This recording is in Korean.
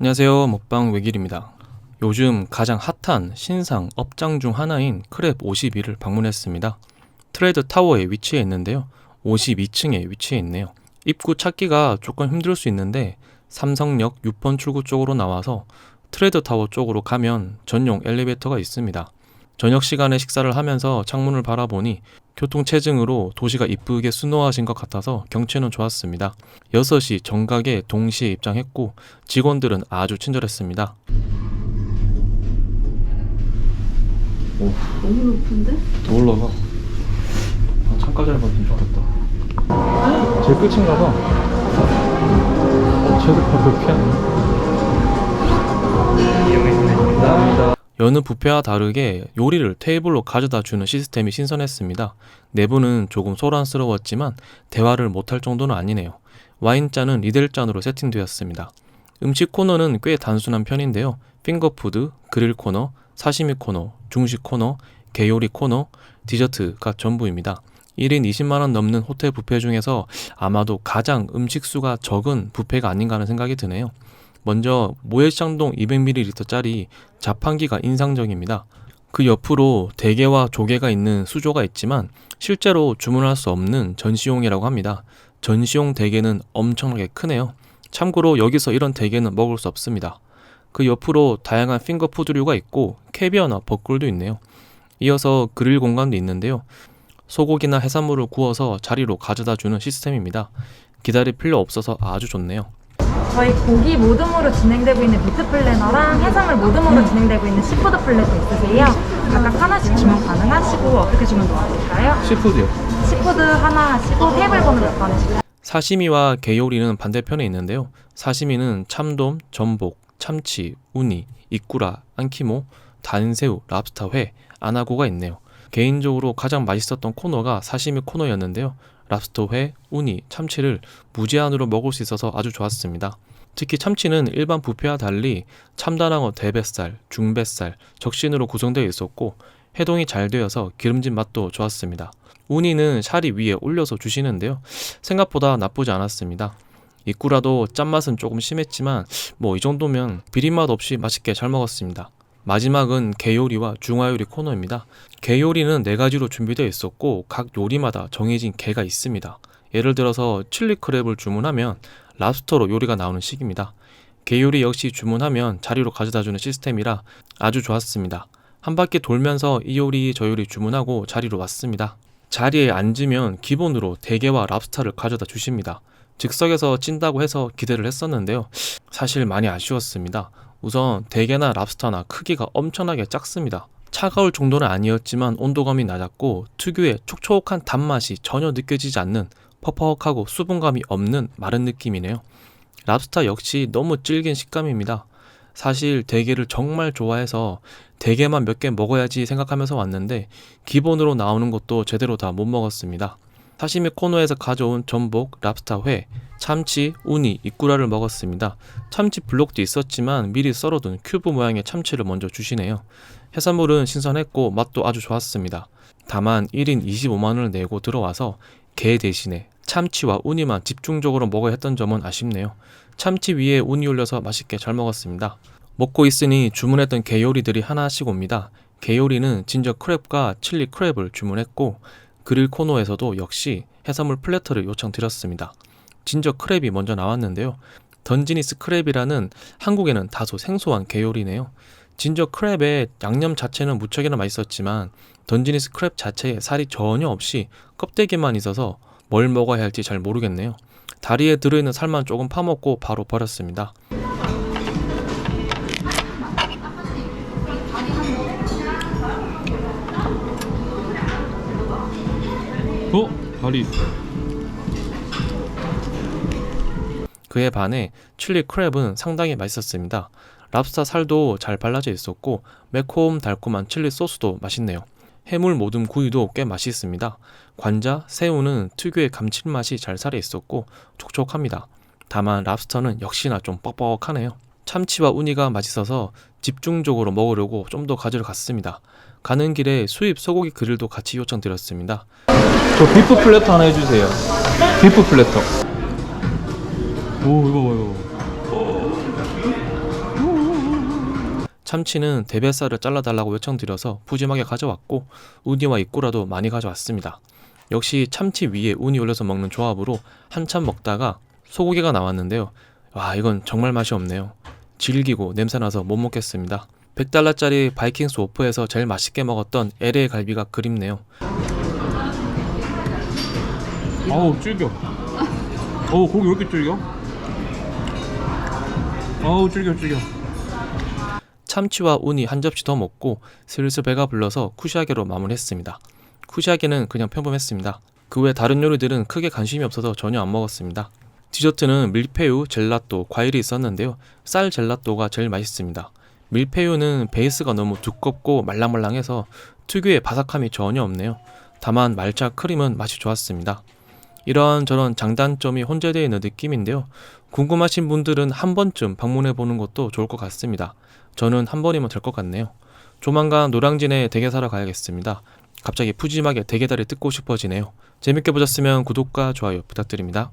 안녕하세요. 먹방 외길입니다. 요즘 가장 핫한 신상 업장 중 하나인 크랩 52를 방문했습니다. 트레이드 타워에 위치해 있는데요. 52층에 위치해 있네요. 입구 찾기가 조금 힘들 수 있는데 삼성역 6번 출구 쪽으로 나와서 트레이드 타워 쪽으로 가면 전용 엘리베이터가 있습니다. 저녁 시간에 식사를 하면서 창문을 바라보니 교통체증으로 도시가 이쁘게 수놓아진 것 같아서 경치는 좋았습니다. 6시 정각에 동시에 입장했고 직원들은 아주 친절했습니다. 너무 높은데? 더 올라가. 아, 창까지 봤으면 좋겠다. 제일 끝인가 봐. 어, 쟤도 바로 옆이야. 여느 뷔페와 다르게 요리를 테이블로 가져다 주는 시스템이 신선했습니다. 내부는 조금 소란스러웠지만 대화를 못할 정도는 아니네요. 와인잔은 리델잔으로 세팅되었습니다. 음식 코너는 꽤 단순한 편인데요. 핑거푸드, 그릴 코너, 사시미 코너, 중식 코너, 게요리 코너, 디저트가 전부입니다. 1인 20만원 넘는 호텔 뷔페 중에서 아마도 가장 음식 수가 적은 뷔페가 아닌가 하는 생각이 드네요. 먼저 모해샹동 200ml짜리 자판기가 인상적입니다. 그 옆으로 대게와 조개가 있는 수조가 있지만 실제로 주문할 수 없는 전시용이라고 합니다. 전시용 대게는 엄청나게 크네요. 참고로 여기서 이런 대게는 먹을 수 없습니다. 그 옆으로 다양한 핑거푸드류가 있고 캐비어나 버꿀도 있네요. 이어서 그릴 공간도 있는데요. 소고기나 해산물을 구워서 자리로 가져다 주는 시스템입니다. 기다릴 필요 없어서 아주 좋네요. 저희 고기 모듬으로 진행되고 있는 비트 플래너랑 해산물 모듬으로 진행되고 있는 시푸드 플래도 있으세요. 각각 하나씩 주문 가능하시고 어떻게 주문 도와드릴까요? 시푸드요. 시푸드 하나 하시고 테이블 번호 몇 번이시고 사시미와 게요리는 반대편에 있는데요. 사시미는 참돔, 전복, 참치, 우니, 이꾸라, 안키모, 단새우, 랍스터 회, 아나고가 있네요. 개인적으로 가장 맛있었던 코너가 사시미 코너였는데요. 랍스터 회, 우니, 참치를 무제한으로 먹을 수 있어서 아주 좋았습니다. 특히 참치는 일반 뷔페와 달리 참다랑어 대뱃살, 중뱃살, 적신으로 구성되어 있었고 해동이 잘 되어서 기름진 맛도 좋았습니다. 우니는 샤리 위에 올려서 주시는데요. 생각보다 나쁘지 않았습니다. 이꾸라도 짠맛은 조금 심했지만 뭐 이 정도면 비린맛 없이 맛있게 잘 먹었습니다. 마지막은 게요리와 중화요리 코너입니다. 게요리는 네 가지로 준비되어 있었고 각 요리마다 정해진 게가 있습니다. 예를 들어서 칠리 크랩을 주문하면 랍스터로 요리가 나오는 식입니다. 게요리 역시 주문하면 자리로 가져다주는 시스템이라 아주 좋았습니다. 한 바퀴 돌면서 이 요리 저 요리 주문하고 자리로 왔습니다. 자리에 앉으면 기본으로 대게와 랍스타를 가져다 주십니다. 즉석에서 찐다고 해서 기대를 했었는데요. 사실 많이 아쉬웠습니다. 우선 대게나 랍스타나 크기가 엄청나게 작습니다. 차가울 정도는 아니었지만 온도감이 낮았고 특유의 촉촉한 단맛이 전혀 느껴지지 않는 퍽퍽하고 수분감이 없는 마른 느낌이네요. 랍스타 역시 너무 질긴 식감입니다. 사실 대게를 정말 좋아해서 대게만 몇 개 먹어야지 생각하면서 왔는데 기본으로 나오는 것도 제대로 다 못 먹었습니다. 사시미 코너에서 가져온 전복, 랍스타 회, 참치, 우니, 이꾸라를 먹었습니다. 참치 블록도 있었지만 미리 썰어둔 큐브 모양의 참치를 먼저 주시네요. 해산물은 신선했고 맛도 아주 좋았습니다. 다만 1인 25만원을 내고 들어와서 게 대신에 참치와 우니만 집중적으로 먹어야 했던 점은 아쉽네요. 참치 위에 우니 올려서 맛있게 잘 먹었습니다. 먹고 있으니 주문했던 게 요리들이 하나씩 옵니다. 게 요리는 진저 크랩과 칠리 크랩을 주문했고 그릴 코너에서도 역시 해산물 플래터를 요청드렸습니다. 진저 크랩이 먼저 나왔는데요. 던지니스 크랩이라는 한국에는 다소 생소한 게 요리네요. 진저 크랩의 양념 자체는 무척이나 맛있었지만 던지니스 크랩 자체에 살이 전혀 없이 껍데기만 있어서 뭘 먹어야 할지 잘 모르겠네요. 다리에 들어있는 살만 조금 파먹고 바로 버렸습니다. 다리. 그에 반해 칠리 크랩은 상당히 맛있었습니다. 랍스타 살도 잘 발라져 있었고 매콤 달콤한 칠리 소스도 맛있네요. 해물 모듬 구이도 꽤 맛있습니다. 관자, 새우는 특유의 감칠맛이 잘 살아 있었고 촉촉합니다. 다만 랍스터는 역시나 좀 뻑뻑하네요. 참치와 우니가 맛있어서 집중적으로 먹으려고 좀 더 가지러 갔습니다. 가는 길에 수입 소고기 그릴도 같이 요청드렸습니다. 저 비프 플래터 하나 해주세요. 비프 플래터. 오 이거 이거. 참치는 대뱃살을 잘라달라고 요청드려서 푸짐하게 가져왔고 우니와 이꾸라도 많이 가져왔습니다. 역시 참치 위에 우니 올려서 먹는 조합으로 한참 먹다가 소고기가 나왔는데요. 와 이건 정말 맛이 없네요. 질기고 냄새나서 못 먹겠습니다. 100달러짜리 바이킹스 오프에서 제일 맛있게 먹었던 LA 갈비가 그립네요. 아우 질겨 어우 고기 왜 이렇게 질겨? 아우 질겨 질겨 참치와 우니 한 접시 더 먹고 슬슬 배가 불러서 쿠시아게로 마무리했습니다. 쿠시아게는 그냥 평범했습니다. 그 외 다른 요리들은 크게 관심이 없어서 전혀 안 먹었습니다. 디저트는 밀푀유, 젤라또, 과일이 있었는데요. 쌀 젤라또가 제일 맛있습니다. 밀푀유는 베이스가 너무 두껍고 말랑말랑해서 특유의 바삭함이 전혀 없네요. 다만 말차 크림은 맛이 좋았습니다. 이런 저런 장단점이 혼재되어 있는 느낌인데요. 궁금하신 분들은 한 번쯤 방문해 보는 것도 좋을 것 같습니다. 저는 한 번이면 될 것 같네요. 조만간 노량진에 대게 사러 가야겠습니다. 갑자기 푸짐하게 대게다리 뜯고 싶어지네요. 재밌게 보셨으면 구독과 좋아요 부탁드립니다.